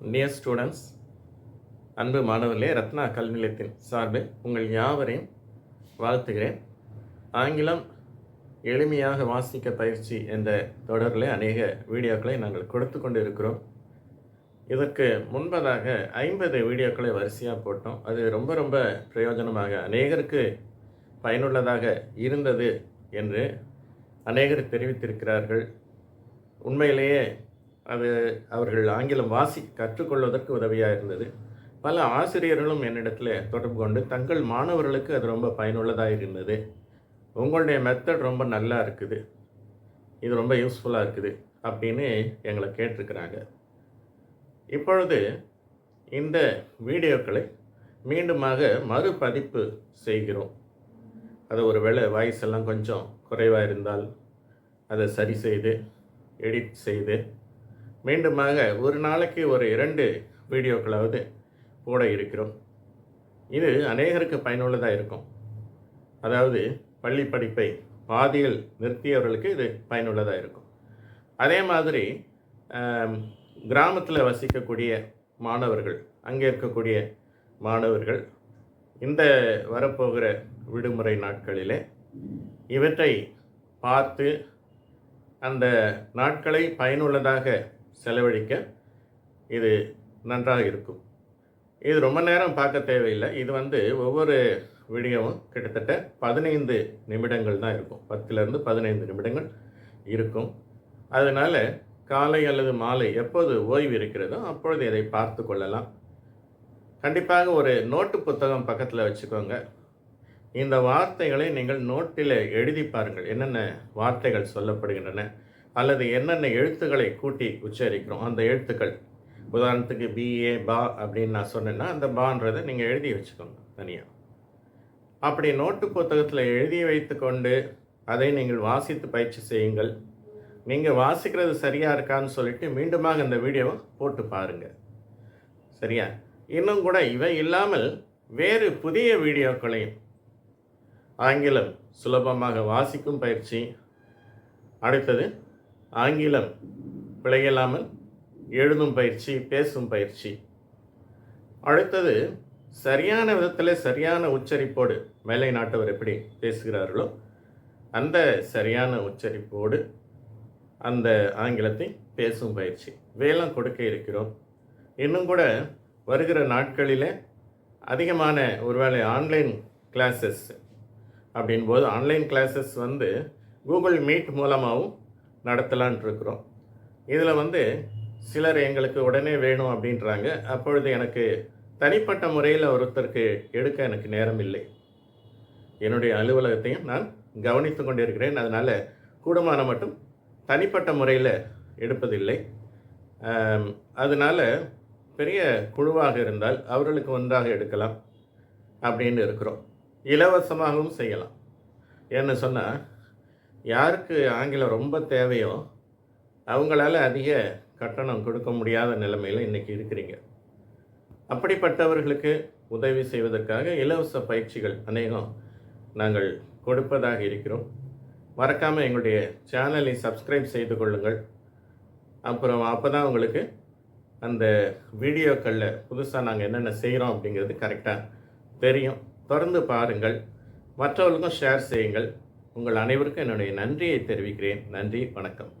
Dear students அன்பு மாணவர்களே ரத்னா கல்வி நிலையத்தின் சார்பில் உங்கள் யாவரையும் வாழ்த்துகிறேன். ஆங்கிலம் எளிமையாக வாசிக்க பயிற்சி என்ற தொடரில் அநேக வீடியோக்களை நாங்கள் கொடுத்து கொண்டு இருக்கிறோம் இதற்கு முன்பதாக ஐம்பது வீடியோக்களை வரிசையாக போட்டோம். அது ரொம்ப ரொம்ப பிரயோஜனமாக அநேகருக்கு பயனுள்ளதாக இருந்தது என்று அநேகர் தெரிவித்திருக்கிறார்கள். உண்மையிலேயே அது அவர்கள் ஆங்கிலம் வாசி கற்றுக்கொள்வதற்கு உதவியாக இருந்தது. பல ஆசிரியர்களும் என்னிடத்தில் தொடர்பு கொண்டு தங்கள் மாணவர்களுக்கு அது ரொம்ப பயனுள்ளதாக இருந்தது. உங்களுடைய மெத்தட் ரொம்ப நல்லா இருக்குது. இது ரொம்ப யூஸ்ஃபுல்லாக இருக்குது அப்படின்னு எங்களை கேட்டிருக்கிறாங்க. இப்பொழுது இந்த வீடியோக்களை மீண்டுமாக மறுபதிப்பு செய்கிறோம். அது ஒரு வேளை வாய்ஸ் எல்லாம் கொஞ்சம் குறைவாக இருந்தால் அதை சரி செய்து எடிட் செய்து மீண்டுமாக ஒரு நாளைக்கு ஒரு இரண்டு வீடியோக்களாவது போட இருக்கிறோம். இது அநேகருக்கு பயனுள்ளதாக இருக்கும். அதாவது பள்ளி படிப்பை பாதியில் நிறுத்தியவர்களுக்கு இது பயனுள்ளதாக இருக்கும். அதே மாதிரி கிராமத்தில் வசிக்கக்கூடிய மாணவர்கள் அங்கே இருக்கக்கூடிய மாணவர்கள் இந்த வரப்போகிற விடுமுறை நாட்களிலே இவற்றை பார்த்து அந்த நாட்களை பயனுள்ளதாக செலவழிக்க இது நன்றாக இருக்கும். இது ரொம்ப நேரம் பார்க்க தேவையில்லை. இது வந்து ஒவ்வொரு வீடியோவும் கிட்டத்தட்ட பதினைந்து நிமிடங்கள் தான் இருக்கும். பத்துலேருந்து பதினைந்து நிமிடங்கள் இருக்கும். அதனால் காலை அல்லது மாலை எப்போது ஓய்வு இருக்கிறதோ அப்பொழுது இதை பார்த்து கொள்ளலாம். கண்டிப்பாக ஒரு நோட்டு புத்தகம் பக்கத்தில் வச்சுக்கோங்க. இந்த வார்த்தைகளை நீங்கள் நோட்டில் எழுதி பாருங்கள். என்னென்ன வார்த்தைகள் சொல்லப்படுகின்றன? அல்லது என்னென்ன எழுத்துக்களை கூட்டி உச்சரிக்கிறோம்? அந்த எழுத்துக்கள். உதாரணத்துக்கு பிஏ பா அப்படின்னு நான் சொன்னேன்னா அந்த பான்றதை நீங்கள் எழுதி வச்சுக்கோங்க தனியாக அப்படி நோட்டு புத்தகத்தில் எழுதி வைத்துக்கொண்டு அதை நீங்கள் வாசித்து பயிற்சி செய்யுங்கள். நீங்கள் வாசிக்கிறது சரியாக இருக்கான்னு சொல்லிட்டு மீண்டுமாக இந்த வீடியோவை போட்டு பாருங்கள் சரியா? இன்னும் கூட இவை இல்லாமல் வேறு புதிய வீடியோக்களையும் ஆங்கிலம் சுலபமாக வாசிக்கும் பயிற்சி. அடுத்தது ஆங்கிலம் பிழையில்லாமல் எழுதும் பயிற்சி பேசும் பயிற்சி. அடுத்தது சரியான விதத்தில் சரியான உச்சரிப்போடு மேலை நாட்டவர் எப்படி பேசுகிறார்களோ அந்த சரியான உச்சரிப்போடு அந்த ஆங்கிலத்தை பேசும் பயிற்சி. வேலம் கொடுக்க இருக்கிறோம். இன்னும் கூட வருகிற நாட்களில் அதிகமான ஒருவேளை ஆன்லைன் கிளாஸஸ் அப்படின்போது ஆன்லைன் கிளாஸஸ் வந்து கூகுள் மீட் மூலமாகவும் நடத்தலான் இருக்கிறோம். இதில் வந்து சிலர் எங்களுக்கு உடனே வேணும் அப்படின்றாங்க. அப்பொழுது எனக்கு தனிப்பட்ட முறையில் ஒருத்தருக்கு எடுக்க எனக்கு நேரம் இல்லை. என்னுடைய அலுவலகத்தையும் நான் கவனித்து கொண்டிருக்கிறேன். அதனால் கூடுமான மட்டும் தனிப்பட்ட முறையில் எடுப்பதில்லை. அதனால் பெரிய குழுவாக இருந்தால் அவர்களுக்கு ஒன்றாக எடுக்கலாம் அப்படின்னு இருக்கிறோம். இலவசமாகவும் செய்யலாம். என்ன சொன்னால் யாருக்கு ஆங்கிலம் ரொம்ப தேவையோ அவங்களால அதிக கட்டணம் கொடுக்க முடியாத நிலைமையில் இன்றைக்கி இருக்கிறீங்க. அப்படிப்பட்டவர்களுக்கு உதவி செய்வதற்காக இலவச பயிற்சிகள் அநேகம் நாங்கள் கொடுப்பதாக இருக்கிறோம். மறக்காமல் எங்களுடைய சேனலை சப்ஸ்கிரைப் செய்து கொள்ளுங்கள். அப்புறம் அப்போ தான் உங்களுக்கு அந்த வீடியோக்களில் புதுசாக நாங்கள் என்னென்ன செய்கிறோம் அப்படிங்கிறது கரெக்டாக தெரியும். தொடர்ந்து பாருங்கள். மற்றவர்களுக்கும் ஷேர் செய்யுங்கள். உங்கள் அனைவருக்கும் என்னுடைய நன்றியை தெரிவிக்கிறேன். நன்றி வணக்கம்.